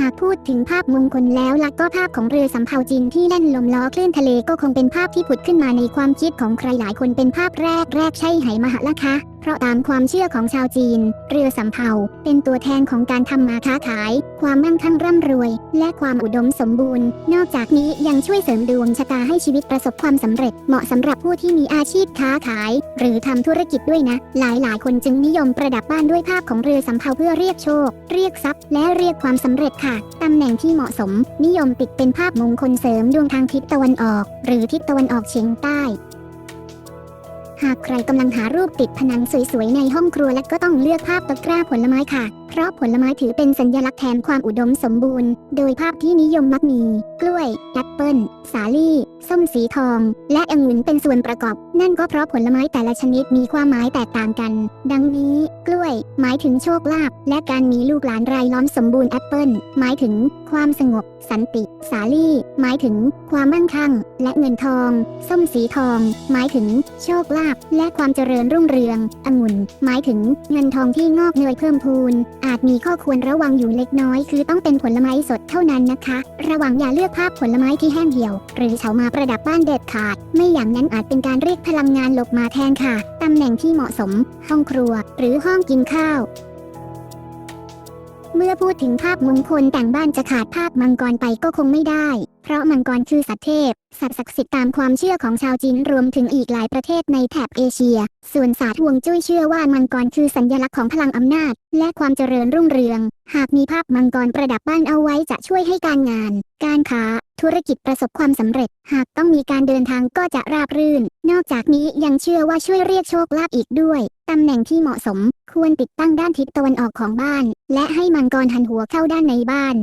หากพูดถึงภาพมงคลแล้วล่ะก็ภาพของเรือสำเภาจีนที่แล่นลมล้อคลื่นทะเลก็คงเป็นภาพที่ผุดขึ้นมาในความคิดของใครหลายคนเป็นภาพแรกแรกใช่ไหมมหะล่ะคะ เพราะตามความเชื่อของชาวจีน เรือสำเภาเป็นตัวแทนของการทำมาค้าขาย ความมั่งคั่งร่ำรวย และความอุดมสมบูรณ์ นอกจากนี้ยังช่วยเสริมดวงชะตาให้ชีวิตประสบความสำเร็จ เหมาะสำหรับผู้ที่มีอาชีพค้าขาย หรือทำธุรกิจด้วยนะ หลายหลายๆคนจึงนิยมประดับบ้านด้วยภาพของเรือสำเภาเพื่อเรียกโชค เรียกทรัพย์ และเรียกความสำเร็จค่ะตำแหน่งที่เหมาะสม นิยมติดเป็นภาพมงคลเสริมดวงทางทิศตะวันออก หรือทิศตะวันออกเฉียงใต้ หากใครกำลังหารูปติดผนังสวยๆ ในห้องครัวและก็ต้องเลือกภาพตะกร้าผลไม้ค่ะ เพราะผลไม้ถือเป็นสัญลักษณ์แทนความอุดมสมบูรณ์ โดยภาพที่นิยมมักมี กล้วยแอปเปิ้ล สาลี่ ส้มสีทอง และองุ่นเป็นส่วนประกอบ นั่นก็เพราะผลไม้แต่ละชนิดมีความหมายแตกต่างกัน ดังนี้ หมายถึงโชคลาภและการมีลูกหลานรายล้อมสมบูรณ์แอปเปิ้ลหมายถึงความสงบ สันติ สาลี่ หมายถึงความมั่งคั่ง และเงินทอง ส้มสีทอง หมายถึงโชคลาภและความเจริญรุ่งเรืององุ่น หมายถึงเงินทองที่งอกเงยเพิ่มพูน อาจมีข้อควรระวังอยู่เล็กน้อย คือต้องเป็นผลไม้สดเท่านั้นนะคะ ระวังอย่าเลือกภาพผลไม้ที่แห้งเหี่ยว หรือเฉามาประดับบ้านเด็ดขาด ไม่อย่างนั้นอาจเป็นการเรียกพลังงานหลบมาแทนค่ะตำแหน่งที่เหมาะสม ห้องครัว หรือห้องกินข้าวเมื่อพูดถึงภาพมงคลแต่งบ้านจะขาดภาพมังกรไปก็คงไม่ได้ ราะมังกรคือสัตว์เทพ สัตว์ศักดิ์สิทธิ์ตามความเชื่อของชาวจีนรวมถึงอีกหลายประเทศในแถบเอเชีย ส่วนศาสตร์ฮวงจุ้ยเชื่อว่ามังกรคือสัญลักษณ์ของพลังอำนาจ และความเจริญรุ่งเรือง หากมีภาพมังกรประดับบ้านเอาไว้จะช่วยให้การงาน การค้า ธุรกิจประสบความสำเร็จ หากต้องมีการเดินทางก็จะราบรื่น นอกจากนี้ยังเชื่อว่าช่วยเรียกโชคลาภอีกด้วยตำแหน่งที่เหมาะสม ควรติดตั้งด้านทิศตะวันออกของบ้าน และให้มังกรหันหัวเข้าด้านในบ้าน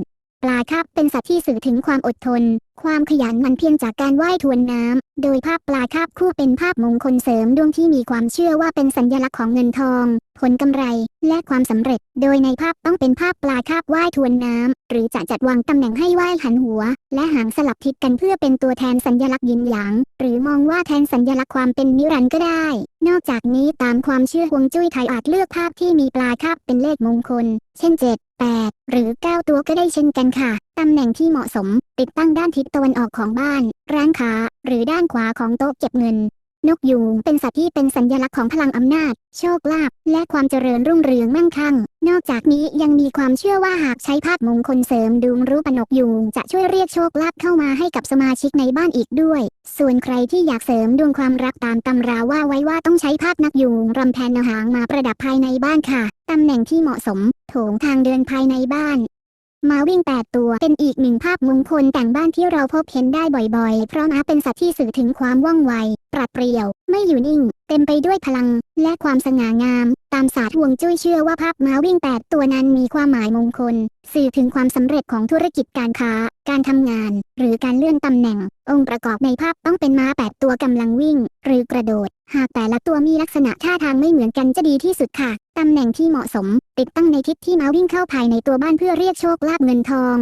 ปลาคาบเป็นสัตว์ที่สื่อถึงความอดทน ความขยันมันเพียรจากการว่ายทวนน้ำ โดยภาพปลาคาบคู่เป็นภาพมงคลเสริมดวงที่มีความเชื่อว่าเป็นสัญลักษณ์ของเงินทอง ผลกำไร และความสำเร็จ โดยในภาพต้องเป็นภาพปลาคาบว่ายทวนน้ำ หรือจะจัดวางตำแหน่งให้ว่ายหันหัว และหางสลับทิศกันเพื่อเป็นตัวแทนสัญลักษณ์ยินหยาง หรือมองว่าแทนสัญลักษณ์ความเป็นนิรันดร์ก็ได้ นอกจากนี้ตามความเชื่อฮวงจุ้ยไทยอาจเลือกภาพที่มีปลาคาบเป็นเลขมงคล เช่น 7 8 หรือ 9 ตัวก็ได้เช่นกันค่ะ ตำแหน่งที่เหมาะสม ติดตั้งด้านทิศตะวันออกของบ้าน ร้านค้า หรือด้านขวาของโต๊ะเก็บเงิน นกยูงเป็นสัตว์ที่เป็นสัญลักษณ์ของพลังอำนาจ โชคลาภและความเจริญรุ่งเรืองมั่งคั่ง นอกจากนี้ยังมีความเชื่อว่าหากใช้ภาพมงคลเสริมดวงรูปนกยูงจะช่วยเรียกโชคลาภเข้ามาให้กับสมาชิกในบ้านอีกด้วย ส่วนใครที่อยากเสริมดวงความรักตามตำราว่าไว้ว่าต้องใช้ภาพนักยูงรำแทนแนหางมาประดับภายในบ้านค่ะตำแหน่งที่เหมาะสม โถงทางเดินภายในบ้าน มาวิ่งแปดตัว เป็นอีกหนึ่งภาพมงคลแต่งบ้านที่เราพบเห็นได้บ่อยๆ เพราะม้าเป็นสัตว์ที่สื่อถึงความว่องไว ปราดเปรียว ไม่อยู่นิ่ง เต็มไปด้วยพลัง และความสง่างาม ตามศาสตร์ฮวงจุ้ยเชื่อว่าภาพม้าวิ่งแปดตัวนั้นมีความหมายมงคล สื่อถึงความสำเร็จของธุรกิจการค้า การทำงาน หรือการเลื่อนตำแหน่ง องค์ประกอบในภาพต้องเป็นม้าแปดตัวกำลังวิ่ง หรือกระโดด หากแต่ละตัวมีลักษณะท่าทางไม่เหมือนกันจะดีที่สุดค่ะตำแหน่งที่เหมาะสม ติดตั้งในทิศที่ม้าวิ่งเข้าภายในตัวบ้านเพื่อเรียกโชคลาภเงินทอง